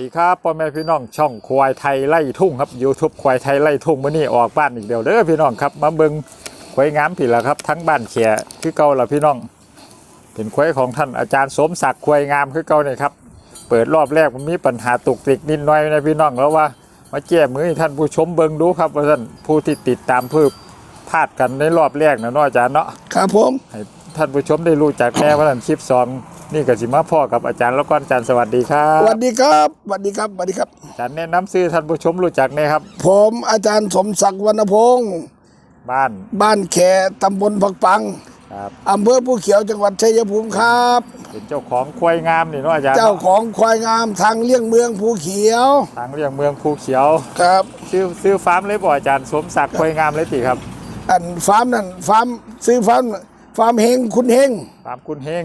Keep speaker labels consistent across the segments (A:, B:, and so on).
A: ดีครับพ่อแม่พี่น้องช่องควายไทยไล่ทุ่งครับ YouTube ควายไทยไล่ทุ่งมื้อนี้ออกบ้านอีกเดียวเด้อพี่น้องครับมาเบิ่งควายงามผิดแล้วครับ ทั้งบ้านเขียคือเก่าละพี่น้อง เป็นควายของท่านอาจารย์สมศักดิ์ควายงามคือเก่าเนี่ยครับเปิดรอบแรกมันมีปัญหาตุกติกนิดหน่อยนะพี่น้องแล้วว่ามาแก้มือให้ท่านผู้ชมเบิ่งดูครับว่าท่านผู้ที่ติดตามเพื่อพลาดกันในรอบแรกนะเนาะอาจารย์เนาะ
B: ครับผม
A: ให้ ท่านผู้ชมได้รู้จักแน่ว่าท่านคลิปสองนี่ก็สิมาพ่อกับอาจารย์แล้วก็อาจารย์สวัสดีครั
B: ส
A: บ
B: วัสดีครับสวัสดีครับสวัสดีครับ
A: อาจารย์แนะนำซื้อท่านผู้ชมรู้จักแน่ครับ
B: ผมอาจารย์สมศักดิ์วรรณพงศ์
A: บ้าน
B: บ้านแขตำบลผักปัง
A: ครับ
B: อำเภอผู้เขียวจังหวัดชัยภูมิครับ
A: เป็นเจ้าของควายงามนี่เนาะอาจารย์
B: เจ้าของควายงามทางเลี่ยงเมืองภูเขียว
A: ทางเรียงเมืองภูเขียว
B: ครับ
A: ซื้อซื้อฟาร์มเลยบ่อาจารย์สมศักดิ์ควายงามเลยติครับ
B: อันฟาร์มนั่นฟาร์มซื้อฟาร์ม ฟาร์มเฮงคุณเฮง
A: ฟาร์มคุณเฮง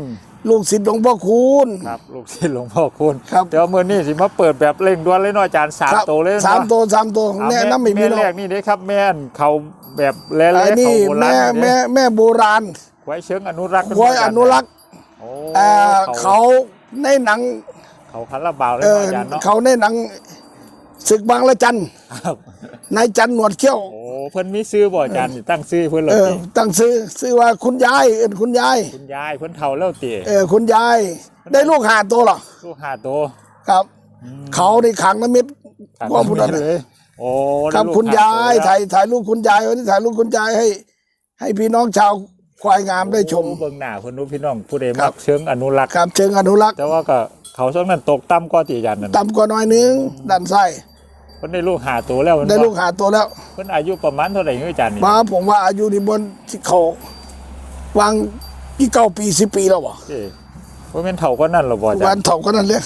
B: ลูกศิษย์หลวงพ่อคูณ
A: ครับ ลูกศิษย์หลวงพ่อคุณ
B: ครับ
A: เดี๋ยวมื้อนี้สิมาเปิดแบบเร่งด่วนเลยเนาะอาจารย์สาม
B: ครับ
A: ตัวเลย
B: สาม
A: เนาะ
B: ตัวสามตัว
A: เอา
B: แนะนำไม่มี
A: แม่
B: หรอ
A: แร
B: ก
A: กนี่เด้ครับ แม่นเขาแบบแล่
B: ไอ้
A: ๆ
B: นี่
A: เขาโบรา
B: แม่
A: ณนี่
B: แม่
A: เด้
B: แม่โบราณ
A: ควายเชิงอนุรักษ์
B: ควายอนุรักษ์
A: โอ้
B: เอ่อเขาในหนัง
A: เขาคาราบาวเลย
B: เอ
A: เนาะ
B: อ
A: อาจารย์เนาะ
B: เขาในหนังศึกบางละจัน
A: ครับ
B: นายจันหนวดเขี้ยว
A: โอ้เพิ่นมีซื้อบ่อาจารย์นี่ตั้งซื้อเพิ่นเหรอ
B: เออ
A: ติ
B: ตั้งซื้อซื้อว่าคุณยายเอ็นคุณยาย
A: คุณยายเพิ่นเฒ่าแล้วติ
B: เออ คุณยาย ได้ลูกหาตัวเหรอ
A: ลูกหาตัว
B: ครับเขาในขังน้ำมิตร
A: ต่าง
B: ว่า
A: กัน
B: พูดอะไร
A: เลยโอ้
B: ครับ
A: ได้ลูก
B: คุณ
A: ห
B: ยาย
A: ตัวแล้ว
B: ถ่ายถ่ายรูปคุณยายวันนี้ถ่ายรูปคุณยายให้ ให้พี่น้องชาวควายงามได้ชม
A: โอ้เบิ่งหน้าเพิ่นดูพี่น้องผู้ใด
B: ครั
A: มั
B: บ
A: กเชิงอนุรักษ์
B: ครับเชิงอนุรักษ์
A: แต่ว่าก็เขาช่วงนั้นตกต่ำกว่าติอาจารย์นั่น
B: ต่ำกว่าน้อยนึงด้านซ้าย
A: เพิ่นได้ลูกหาตัวแล้ว
B: ได้ลูกหาตัวแล้ว
A: เพิ่นอายุประมาณเท่าไหร่เงี้ยอาจารย์นี่
B: มาผมว่าอายุนี่บนที่เขาวางกี่เก้าปีสิบปีแล้ววะ
A: เอ้บ่แม่นเฒ่าก็นั่นหรอบ่อาจา
B: วั
A: ร
B: น
A: ย์
B: เถ่าก็นั่นเลย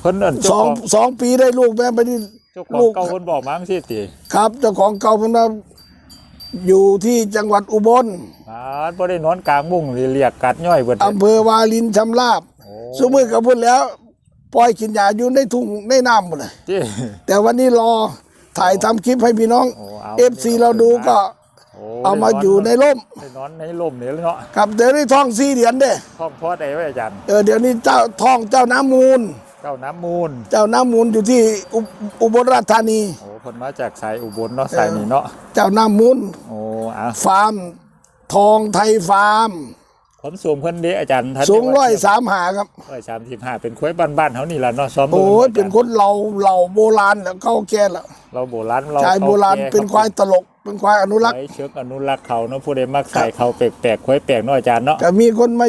A: เพิ่นอัน
B: ส
A: เจ้า
B: อง
A: ของ
B: สองปีได้ลูกแม่ไปนี่
A: เจ้าของ
B: ลูก
A: เก่าเพิ่นบอกมาจังซี่ติ
B: ครับเจ้าของเก่าเพิ่นว่าอยู่ที่จังหวัดอุบล
A: อ่าบ่ได้นอนกลางมุ้งเรียกกัดย่อยเบิด
B: อำเภอวาลินชำราบ
A: โอ้
B: สมือกับพุ่นแล้ว ปล่อยกินยาอยู่ในทุ่งในน้ำหมดเลย
A: ติ
B: แต่วันนี้รอถ่ายทำคลิปให้พี่น้อง
A: โอ้เอา
B: เอฟซีเราดูก็
A: โอ้
B: เอามาอยู่ในร่ม
A: ได้นอนในร่มนี่แหล้วเนาะ
B: ครับเดี๋ยวนี้ท้องสี่เดือนเด้
A: ท้องพอได้ไว้อาจารย์
B: เออเดี๋ยวนี้เจ้าท้องเจ้าน้ำมูล
A: เจ้าน้ำมูล
B: เจ้าน้ำมูลอยู่ที่อุอุบลราชธานี
A: โอ้เพิ่นมาจากสายอุบลเนาะสายนี้เนาะ
B: เจ้าน้ำมูล
A: โอ้อะ
B: ฟาร์ม ทองไทยฟาร์ม
A: ความสูงเพิ่นเด้อาจารย์ท่าน
B: สูงร้อยสามหาครับ
A: ร้อยสามสิบห้าเป็นค้อยบ้านๆเฮานี่ล่ะเนาะซ้อม
B: โอ้ย
A: บิ่ง
B: เป็นคนเราเราโบราณแล้วเขาแก่แล้ว
A: เราโบราณเรา
B: ชายโบราณเป็นควายตลกเป็นควายอนุรักษ์
A: ไว้เชือกอนุรักษ์เขาเนาะผู้ใดมักใส่เขาแปลกๆค้อยแปลกเนาะอาจารย์เนาะ
B: ก็มีคนมา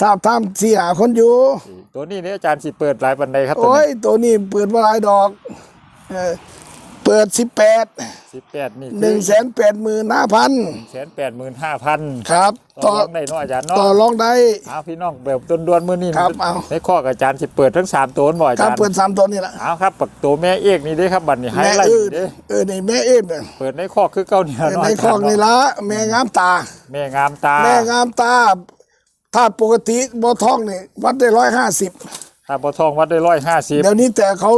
B: ทาบทามสี่หาคนอยู่
A: ตัวนี้เนี่ยอาจารย์สิเปิดหลายปันใดครับตัว
B: โอ้ย
A: นี้
B: ตัวนี้เปิดมาหลายดอก เออเปิดสิบแปด
A: สิบแปดนี่
B: หนึ่งแสนแปดหมื่นห้าพัน
A: แสนแปดหมื่นห้าพัน
B: ครับ
A: ต่
B: ต่
A: อ
B: อ
A: รองได้เนาะอาจารย์เนาะ
B: ต่อรองได้
A: เอาพี่น้องแบบดวนๆมื้อนี้
B: ครับเอา
A: ในข้ออาจารย์สิเปิดทั้งสามตัวบ่อา
B: ครั
A: จา
B: บ
A: รย์
B: เปิดสามตัวนี่แหละ
A: เอาครับปักตัวแม่เอกนี่เด้ครับบัดนี้ไฮ
B: แม่
A: ไลท์
B: เอื้อ
A: นี่เด้
B: เออในแม่เอื้อเนี่ย
A: เปิดในข้อคือเก้าเนี่ยเนาะ
B: ใน
A: อา
B: ค
A: จา
B: ล
A: ร
B: อง
A: ย์
B: นี่
A: เนาะ
B: ละแม่งามตา
A: แม่งามตา
B: แม่งามตา ถ้าปกติบ่ท้องนี่วัดได้ร้อยห้าสิบ
A: ถ้าบ่ทองวัดได้ร้อยห้าสิบ
B: เดี๋ยวนี้แต่เขา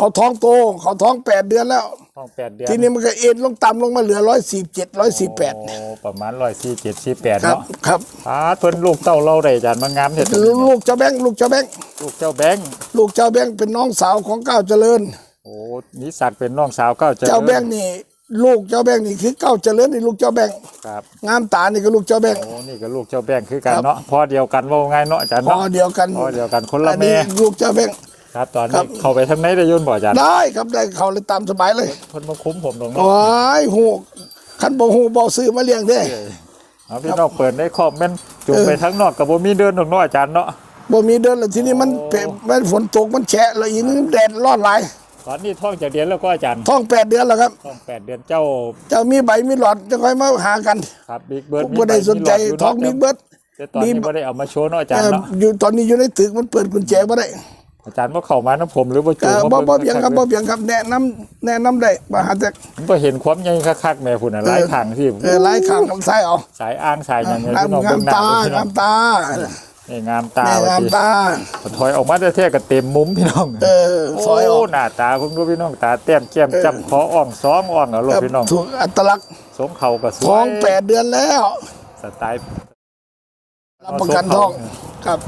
B: เขาท้องโต เขาท้องแปดเดือนแล้ว
A: ทองแปดเดือน
B: ทีนี้มันก็เอ็นลงต่ำลงมาเหลือร้อยสี่เจ็ดร้อยสี่แปด
A: โอ้ประมาณร้อยสี่เจ็ดสี่แปด
B: ครับ
A: เนาะ
B: ครับ
A: อ่าเพิ่นลูกเต้าเราได้อาจารย์มางามเสร็จ
B: ลูกเจ้าแบงค์ลูกเจ้าแบงค์
A: ลูกเจ้าแบงค์
B: ลูกเจ้าแบงค์เป็นน้องสาวของก้าวเจริญ
A: โอ้นิสักเป็นน้องสาวเก้าเจริญ
B: เจ้าแบงค์นี่ลูกเจ้าแบงค์นี่คือก้าวเจริญนี่ลูกเจ้าแบงค์
A: ครับ
B: งามตานี่ก็ลูกเจ้าแบงค์
A: โอ้นี่ก็ลูกเจ้าแบงค์คือกัน
B: ครับ
A: เนาะพ่อเดียวกันว่าไงเนาะอาจารย์
B: พอ
A: เนาะ
B: เดียวกัน
A: พ่อเดียวกันคนละ
B: อัน
A: แม่
B: นี้ลูกเจ้าแบงค์
A: ครับตอน
B: ครั
A: นี้
B: บ
A: เข้าไปทางไหนได้ยุ่นบ่อาจารย์
B: ได้ครับได้เขาเลยตามสบายเลย
A: เพิ่นมาคุ้มผมตรง
B: โอ้
A: เนาะ
B: ยหูคันบ่หูบ่ซื้อมาเลี้ยงเด้
A: เอาพี่น้องเปิดได้ครอบแม่นจุ่มไปทั้งนอกกับบ่มีเดินตรงเนาะอาจารย์เนาะ
B: บ่มีเดินแล้วทีนี้มันเปะมันฝนตกมันแฉะแล้วอีกนึงแดดร้อนหลาย
A: ตอนนี้ท้องจากเดือนแล้วก็อาจารย์
B: ท้องแปดเดือนแล้วครับ
A: ท้องแปดเดือนเจ้า
B: เจ้ามีใบมีหลอดจะค่อยมาหากัน
A: ครับบิ๊กเบิร์ด
B: ผมบ่ได้สนใจท้องบิ๊กเบิร์ด
A: แต่ตอนนี้บ่ได้เอามาโชว์เนาะอาจาร
B: เอ่
A: ย์
B: อ
A: เนาะ
B: อยู่ตอนนี้อยู่ในตึกมันเปิดกุญแจบ่ได้
A: อาจารย์บ่เข้ามานํผมหรือบ่
B: เอ
A: จูง
B: อ
A: มา
B: บ่บ่
A: ง
B: เพียงครับบ่เพียงครับแนะนำแนะนำได้บ่หาแต่
A: ผมก็เห็นความใหญ่คักๆแม่พุ่นน่ะหลายทางที่
B: เออหลายข้างใส่เอา
A: สายอ้างสายหยังไง
B: งาม
A: พี่น้อง
B: งา
A: เบิ่
B: ม
A: งหน้า
B: ตา
A: พี่น้อง
B: งามตา
A: นี่งามตา
B: แม่
A: ว่างา
B: ม
A: สิ
B: ตา
A: ถอยออกมาแท้ๆก็เต็มมุมพี่น้อง
B: เออซอยออก
A: โหน้าตาเพิ่งดูพี่น้องตาแต้มแก้มจำคออ่องสองอ่องเอาลูกพี่น้อง
B: ถูกอัตลักษณ์
A: สมเข่าก็สวย
B: ท้องแปดเดือนแล้ว
A: สไตล์
B: รับประกันท้องครับ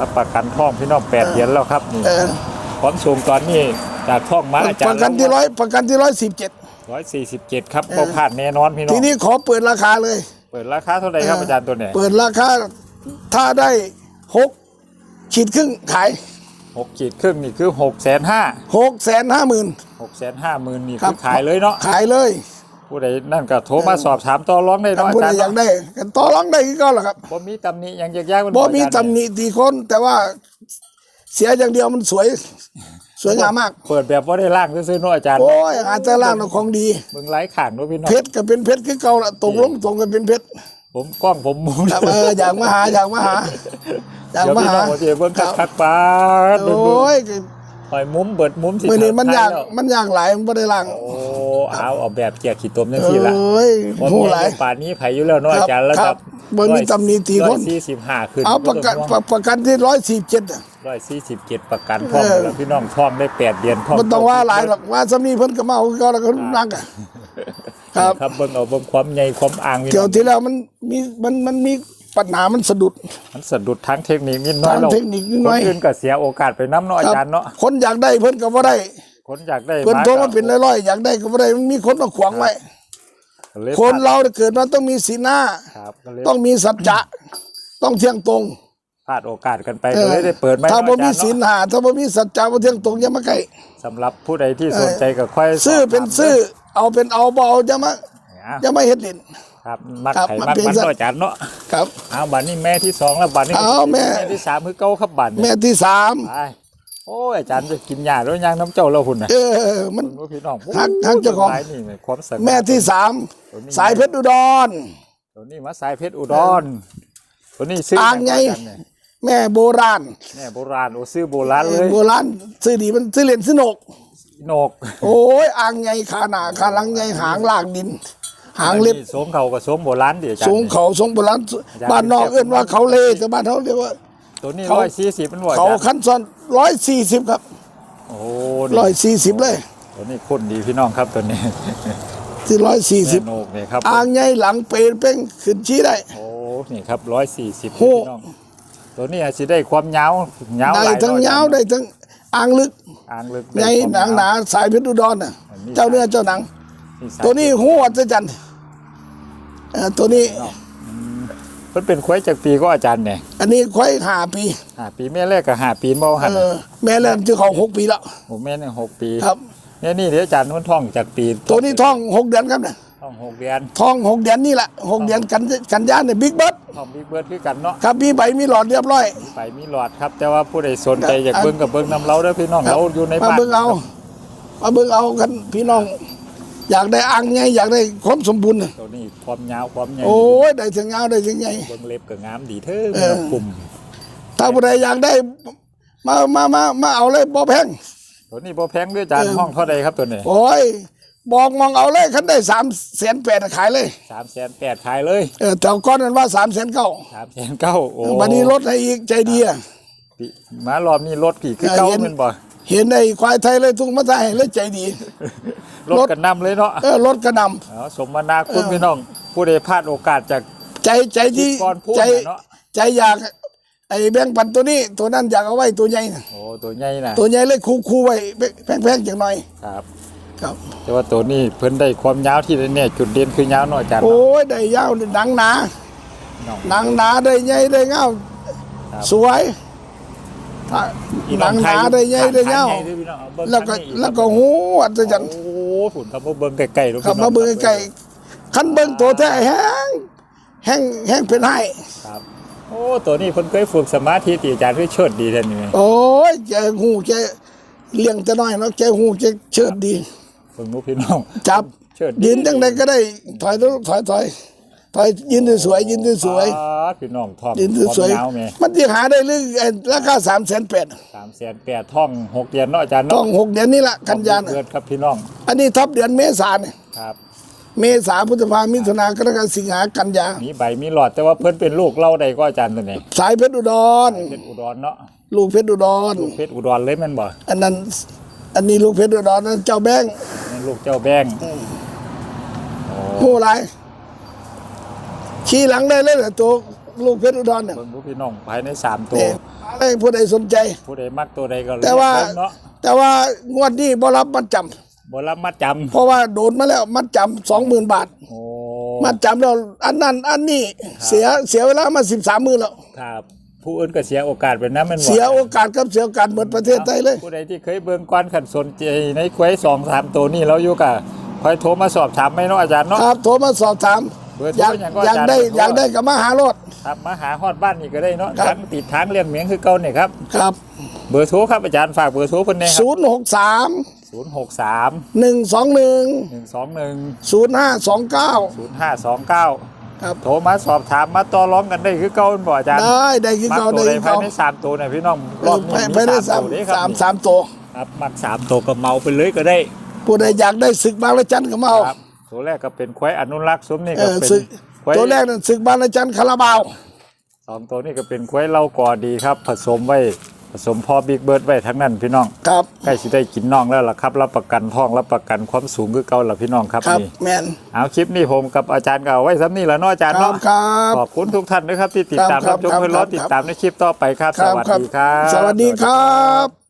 A: รับประกันท้องพี่น้องแปดเดือนแล้วครับนี่
B: เออ
A: ความสูงตอนนี้จากท้องม้าอาจาร
B: ประ
A: ย์
B: กันที่ร้อยประกันที่ร้อยสิบเจ็ด
A: ร้อยสี่สิบเจ็ดครับก็ผ่านแน่นอนพี่น้อ
B: ที
A: ง
B: นี้ขอเปิดราคาเลย
A: เปิดราคาเท่าไหร่ครับอาจารย์ตัวเนี่ย
B: เปิดราคาถ้าได้หกขีดครึ่งขาย
A: หกขีดครึ่งนี่คือหกแสนห้า
B: หกแสนห้าหมื่น
A: หกแสนห้าหมื่นนี่คือขายเลยเนาะ
B: ขายเลย
A: ผู้ใดนั่นก็โทรมาสอบถามต่อร้องได้
B: ถ้า
A: เนาะ
B: ผู้
A: อา
B: ใด
A: จารย์
B: อยากได้กันต่อรองได้ก็แหละครับ
A: บ่มีตำหนิหยังยากยาก
B: บ่มีตำหนิตีคนแต่ว่าเสียอย่างเดียวมันสวย สวยงามมาก
A: เปิดแบบว่าได้ล่างซื้อๆเนาะอาจารย์
B: โอ้ยอาจจะล่างเอาของดี
A: เบิ่งไร้ข่างเนาะพี่น้อง
B: เพชรก็เป็นเพชรคือเก่าละตกลงตรงกันเป็นเพชร
A: ผมกล้องผมมุม
B: ครับเอออยากมาหาอยากมาหาอยาก
A: เดี๋ยว
B: มา
A: พี่
B: หา
A: น้องว่าสิเบิ่ง
B: ครับ
A: คักๆปาด
B: โอ้ย
A: ปล่อยมุมเบิดมุมสิ
B: มื่อนี้มัน
A: ถ่
B: ยาก
A: แล้ว
B: มันยากหลายมันบ่ได้ล่าง
A: โอ้เอาเอาแบบเจียกขี้ตมจัง
B: เอ
A: ซี่ล่ะ้
B: ย
A: บ่
B: หู
A: มี
B: หลาย
A: ป่านนี้ไผอยู่แล้วเนาะ
B: ครับ
A: อาจารย์ระ
B: ครั
A: ดั
B: บบบ่มีตำหนิตีคน
A: 145ขึ้น
B: เอาประกันประประกันที่ร้อยสี่เจ็ด
A: 147ประกันท้อง
B: เออ
A: แล้วพี่น้องท้องได้แปดเดือนท้อง
B: มันต้องว่าหลายหรอกว่าสามีเพิ่นก็มาเอาก็แล้วก็นั่งอะครับ
A: ครับเบิ่งเอาเบิ่งความใหญ่ความอ่างพี่
B: เกี่ย
A: น้
B: ว
A: อง
B: ที่แล้วมันมีมันมันมี ปัญหามันสะดุด
A: มันสะดุดทั้งเทคนิคนิดน้อย
B: ทาง
A: แล้ว
B: เทคนิคนิดหน่อย
A: คนอื่นก็เสียโอกาสไปน้ำเนาะอาจารย์เนาะ
B: คนอยากได้เพิ่นก็บ่ได้
A: คนอยากได้
B: เพิ่นโทรมา
A: ก็
B: เป็นร้อยๆอยากได้ก็บ่ได้มันมีคนมาขวางไว้
A: เลย
B: คนเราเกิดมาต้องมีศีลหน้า
A: ครับก็เลย
B: ต้องมีสัจจะ ต้องเที่ยงตรง
A: พลาดโอกาสกันไปก็เลยได้เปิดไม่
B: ถ้าบ่มี
A: อาจารย์
B: ศีล
A: เนาะ
B: หาถ้าบ่มีสัจจะบ่เที่ยงตรงอย่ามาใกล้
A: สำหรับผู้ใดที่สนใจก็ค่อย
B: ซื้อ
A: สบถาม
B: เป็นซื้อ เอาเป็นเอาบ่เอาอย่ามา
A: อะ
B: อย่ามาเฮ็ดเล่น
A: ครับมัก
B: ครับ
A: ไข่
B: มัน
A: มัก
B: เป็น
A: มัน
B: สัตว์
A: เนาะอาจารย์เนาะ
B: ครับ
A: เอาบัดนี้แม่ที่สองแล้วบัดนี้
B: เอาแม่
A: ที่สามคือเก้าครับบัด
B: แม่
A: นี้
B: ที่สาม
A: ไปโอ้ยอาจารย์จะกินยาด้วยยางน้ำเจ้าแล้วหุ่นน่ะ
B: เออมัน
A: รู้พี่น้อง
B: หักหักเจ้าของ
A: หลยนี่เนี่ยความสง่า
B: แม่ที่สามสายเพชรอุดร
A: ตัวนี้มาสายเพชรอุดรตัวนี้ซื้อ
B: อ่างไง
A: จกเนี่ย
B: แม่โบราณ
A: แม่โบราณโอ้ซื้อโบราณเลย
B: โบราณซื้อดีมันซื้อเหรียญซื้อหนก
A: โหนก
B: โอ้ยอ่างใหญ่ขาหนาขาหลังใหญ่หางลากดิน หางเล็บ
A: อันนี้สวมเขากับสวมโบราณดิอาจารย์
B: สูงเขาทรงโบราณบ้านนอกเอื้นว่าเขาเลแต่บ้านเขาเรียกว่า
A: ตัวนี้
B: เขา
A: ร้อยสี่สิบมันบ่อา
B: เขา
A: จารย์
B: ขั้นซ้อนร้อยสี่สิบครับ
A: โอ้
B: ร้อยสี่สิบเลย
A: ตัวนี้คนดีพี่น้องครับตัวนี้
B: ที่ร้อยสี่สิบ
A: แม่โหนกเนี่ยครับ
B: อ่างใหญ่หลังเปรนเป้งขึ้นชี้ได้
A: โอ้นี่ครับร้อยสี่สิบ
B: โห
A: พี่น้องตัวนี้อาจสิได้ความยาวยาว
B: ได้
A: หลาย
B: ทั้ง
A: ร้อย
B: ยาวได้ทั้งอ่างลึก
A: อ่างลึก
B: ใหญ่หนังหนาสายเพชรอุดรน่ะ
A: อันนี้
B: เจ้าเนื้อเจ้าหนัง
A: สาย
B: ตัวนี้หัวอัศจรรย์เอ่อตัวนี้
A: เพิ่นเป็นควายจากปีก็อาจารย์เนี่ย
B: อันนี้ควายห้าปี
A: ห้าปีแม่แรกก็ห้าปีบ่หัน
B: เออแม่แล่นจะเขาหกปีแล้ว
A: ผมแม่เนี่ยหกปี
B: ครับ
A: เนี่ยนี่เดี๋ยวอาจารย์มันท่องจากปี
B: ตัวนี้ท้องหกเดือนครับเนี่ย
A: ท่องหกเดือน
B: ท้องหกเดือนนี่แหละหกเดือนกันกันยาเนี่ยบิ๊กเบิร์ด
A: ท่องบิ๊กเบิร์ดคือกันเนาะ
B: ครับมีใบมีหลอดเรียบร้อย
A: ไปมีหลอดครับ แต่ว่าผู้ใดสนใจ
B: ครับ
A: อยากเบิ่งกับเบิ่งนำเราเด้อพี่น้อง
B: ครับ
A: เราอยู่ใน
B: มา
A: บ้าน
B: เบิ่งเอา มาเบิ่งเอากันพี่น้อง อยากได้อ่างไงอยากได้ความสมบูรณ์น่ะ
A: ตัวนี้ความยาวความใหญ่
B: โอ้ยได้ถึงยาวได้ถึงไง
A: เบิ่งเล็บก็งามดีเท่
B: เอ
A: พี่
B: อ
A: น้องกลุ่ม
B: ถ้าผู้ใดอยากได้ มามามามาเอาเลยบ่แพง
A: ตัวนี้บ่แพงด้วยอาจารย์
B: เออ
A: ห้องเท่าใดครับตัวนี้
B: โอ้ยบอกมองเอาเลยคันได้สามแสนแปดขายเลย
A: สามแสนแปดขายเลย
B: เออแต่ก้อนนั้นว่าสามแสนเก้า
A: สามแสนเก้าโอ้
B: วันนี้ลดให้อีกใจดีอะ
A: ปีมารอบนี้รถกี่คือ
B: เออ
A: เก้า
B: เห็น
A: แมันบ่
B: เห็นไอ้ควายไทยเลยทุ่งมาใส่ให้เลยใจดี
A: รถกันนำเลยเนาะ
B: เออรถกระหน
A: เอาสมนาคุณ
B: เออ
A: พี่น้อง ผู้ใดพลาดโอกาสจากำ
B: ใจใจที่
A: ก่อนพูด
B: ใจ
A: น่ะเนาะ
B: ใจอยากไอ้แบงค์ปันตัวนี้ตัวนั้นอยากเอาไว้ตัวใหญ่น่ะ
A: โอ้ตัวใหญ่น่ะ
B: ตัวใหญ่เลยคูคูไว้แพงๆจังหน่อย
A: ครับ
B: ครับ
A: แต่ว่าตัวนี้เพิ่นได้ความยาวที่แน่ๆจุดเด่นคือยาวหน่อยอาจารย์
B: โอ้ยได้ยาวหนังหนา
A: น้อง
B: หนังหนาได้ใหญ่ได้เงา
A: ครับ
B: สวยถ้า
A: พี่
B: ห
A: น้
B: นั
A: อง
B: งห
A: ไทย
B: นาได้ใหญ่ได้เงา
A: ขดขดใหญ่ด้วยพี่น้องเอาเบิ่ง
B: แล้วก็
A: ทางนี้
B: แล้วก็หูอัศจรรย์
A: โอ้ผุนครับมาเบิ่งไกลๆดู
B: ขับ
A: พี่น้
B: มา
A: อง
B: เบิ่งไกลๆคันเบิ่งตัวแท้แห้งแห้งแห้งเป็นให้
A: ครับโอ้ตัวนี้เพิ่นเคยฝึกสมาธิที่อาจารย์คือเชิดดีแท้นี่แม่
B: โอ้ยแกหูแกเลี้ยงจะน้อยเนาะแกหูแกเชิดดี
A: เพิ่งรู้พี่น้อง
B: จับ
A: เชิด
B: ยืนจังใดก็ได้ถอยถอยถอย ถอยยืนสวยๆยืนสวย
A: อ๋อพี่น้องทอง
B: ๆยืนสวย
A: ยาวแม่
B: ๆมันที่หาได้เรื่องไอ้ราคาสามแสนแปด
A: สามแสนแปดท่องหกเดือนเนาะอาจารย์
B: ต้อ
A: เนาะ
B: งหกเดือนนี่แหละกันยานะ
A: เดือนครับพี่น้อง
B: อันนี้ทับเดือนเมษาเนี่ย
A: ครับ
B: เมษาพฤษภามิถุนากรกฎาสิงหากันยา
A: มีใบมีหลอดแต่ว่าเพิ่นเป็นลูกเล่าใดก็อาจารย์ตัวนี้
B: สายเพชรอุดร
A: เพชรอุดรเนาะ
B: ลูกเพชรอุดร
A: เพชรอุดรเลยแมันบ่
B: อันนั้น อันนี้ลูกเพชรอุดรนั้นเจ้าแบงค์
A: นี่ลูกเจ้าแบงค์โอ้
B: หูไร ขี่หลังได้เลยเหรอตัวลูกเพชรอุดรเนี่ย
A: เบิ่งดูพี่น้องภายในสามตัว
B: เนี่ยอะไรผู้ใดสนใจ
A: ผู้ใดมักตัวใดก็เลย
B: แต่ว่า
A: เบิ่งเนาะ
B: แต่ว่างวดนี้บ่รับมัดจำ
A: บ่รับมัดจำ
B: เพราะว่าโดนมาแล้วมัดจำสองหมื่นบาท
A: โอ้
B: มัดจำแล้วอันนั้นอันนี้เสียเสียเวลามาสิบสามมือแล้ว
A: ครับ ผู้อื่นก็เสียโอกาสไปนะแมันบ่
B: เสียโอกาสกับเสียโอกาสหมดประเทศไทยเลย
A: ผู้ใดที่เคยเบิ่งก่อนขันสนใจในควยสองสามตัวนี้แล้วอยู่กะคอยโทรมาสอบถามไหมเนาะอาจารย์เนาะ
B: ครับโทรมาสอบถาม
A: เบอร์โทร
B: อยาก
A: อย่างก็
B: อยาก
A: อาจารย์
B: ได้
A: เบอร์โทร
B: อยากได้กับมาหารถ
A: ครับมาหาฮอดบ้านนี่ก็ได้เนาะ
B: ครับ
A: ทางติดทางเลี้ยงเหมียงคือเก่าเนี่ยครับ
B: ครับ
A: เบอร์โทรครับอาจารย์ฝากเบอร์โทรเพิ่นแน่ครั
B: ศูนย์หกสาม
A: ศูนย์หกสาม
B: หนึ่งสองหนึ่ง
A: หนึ่งสองหนึ่ง
B: ศูนย์ห้าสองเก้า
A: ศูนย์ห้าสองเก้า
B: ครับ
A: โทรมาสอบถามมาต่อร้องกันได้คือเก่าแม่นบ่อาจารย์
B: ได้ได้คือ
A: มัก
B: เก่า
A: ตั
B: ได้
A: วใด
B: คือ
A: ภาย
B: เก่า
A: ในสามตัวเนี่ยพี่น้องรอบนี้
B: ไป
A: มี
B: ไปได้สาม
A: ตัวเด้ครับ
B: สามสามตัว
A: ครับมักสามตัวก็เมาไปเลยก็ได้
B: ผู้ใดอยากได้ศึกบางละจันก็มาเอา
A: ครับ ตัวแรกก็เป็นควายอนุรักษ์สมนี่
B: เอ
A: ก็
B: อ
A: เป็น
B: ศึก
A: ควาย
B: ตัวแรกนั่นศึกบางละจันคาราบาว
A: สองตัวนี้ก็เป็นควายเล่ากอดีครับ ผสมไว้ผสมพอบิ๊กเบิร์ดไว้ทั้งนั้นพี่น้อง
B: ครับ
A: ใกล้สิได้กินน่องแล้วล่ะครับรับประกันท้องรับประกันความสูงคือเก่าล่ะพี่น้องครับ
B: ครับ
A: นี่
B: แมน
A: เอาคลิปนี้ผมกับอาจารย์ก็เอาไว้ซ้ำนี่แหล้วเนาะอาจารย์
B: ครั
A: เนาะ
B: บครับ
A: ขอบคุณทุกท่านด้วยครับที่ติดตาม
B: ครั
A: รับบชม
B: ครับ
A: เพื่อนรอ
B: ครับ
A: ติดตามในคลิปต่อไปครับ
B: ค
A: ส
B: รับ
A: วัส
B: ครับ
A: ดีครับ
B: สวัสดีครับ